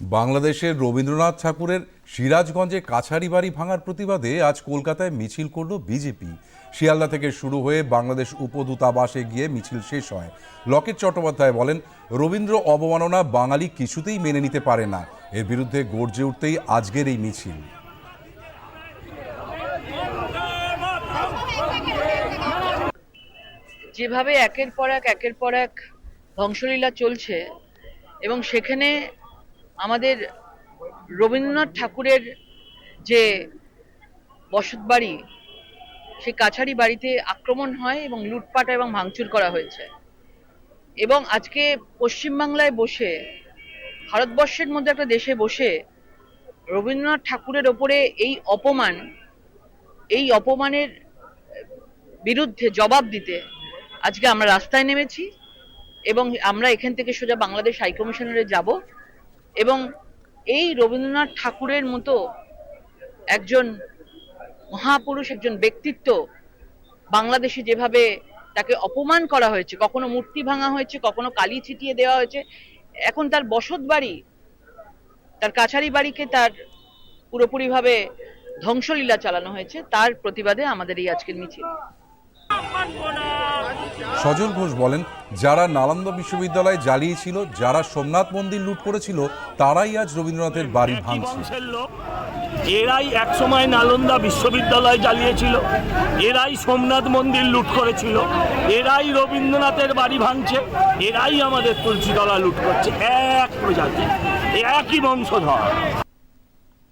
বাংলাদেশের রবীন্দ্রনাথ ঠাকুরের সিরাজগঞ্জে কাছারি বাড়ি ভাঙার প্রতিবাদে আজ কলকাতায় মিছিল করল বিজেপি। শিয়ালদা থেকে শুরু হয়ে বাংলাদেশ উপদূতাবাসে গিয়ে মিছিল শেষ হয়। লকেট চট্টোপাধ্যায় বলেন, রবীন্দ্র অবমাননা বাঙালি কিছুতেই মেনে নিতে পারে না। এর বিরুদ্ধে গর্জে উঠতেই আজকের এই মিছিল। যেভাবে একের পর এক, একের পর এক ধ্বংসলীলা চলছে এবং সেখানে আমাদের রবীন্দ্রনাথ ঠাকুরের যে বসতবাড়ি সেই কাছারি বাড়িতে আক্রমণ হয় এবং লুটপাট এবং ভাঙচুর করা হয়েছে। এবং আজকে পশ্চিমবাংলায় বসে, ভারতবর্ষের মধ্যে একটা দেশে বসে রবীন্দ্রনাথ ঠাকুরের ওপরে এই অপমান, এই অপমানের বিরুদ্ধে জবাব দিতে আজকে আমরা রাস্তায় নেমেছি এবং আমরা এখান থেকে সোজা বাংলাদেশ হাই কমিশনারে যাব। এবং এই রবীন্দ্রনাথ ঠাকুরের মতো একজন মহাপুরুষ, একজন ব্যক্তিত্ব বাংলাদেশে যেভাবে তাকে অপমান করা হয়েছে, কখনো মূর্তি ভাঙা হয়েছে, কখনো কালি ছিটিয়ে দেওয়া হয়েছে, এখন তার বসত বাড়ি, তার কাছারি বাড়িকে তার পুরোপুরিভাবে ধ্বংসলীলা চালানো হয়েছে, তার প্রতিবাদে আমাদের এই আজকের মিছিল। সজল ঘোষ বলেন যারা নালন্দা বিশ্ববিদ্যালয় জ্বালিয়েছিল যারা সোমনাথ মন্দির লুট করেছিল তারাই আজ রবীন্দ্রনাথের বাড়ি ভাঙছে। এরাই একসময় নালন্দা বিশ্ববিদ্যালয় জ্বালিয়েছিল এরাই সোমনাথ মন্দির লুট করেছিল এরাই রবীন্দ্রনাথের বাড়ি ভাঙছে এরাই আমাদের তুলসীতলা লুট করছে এক প্রজাতি একই বংশধর।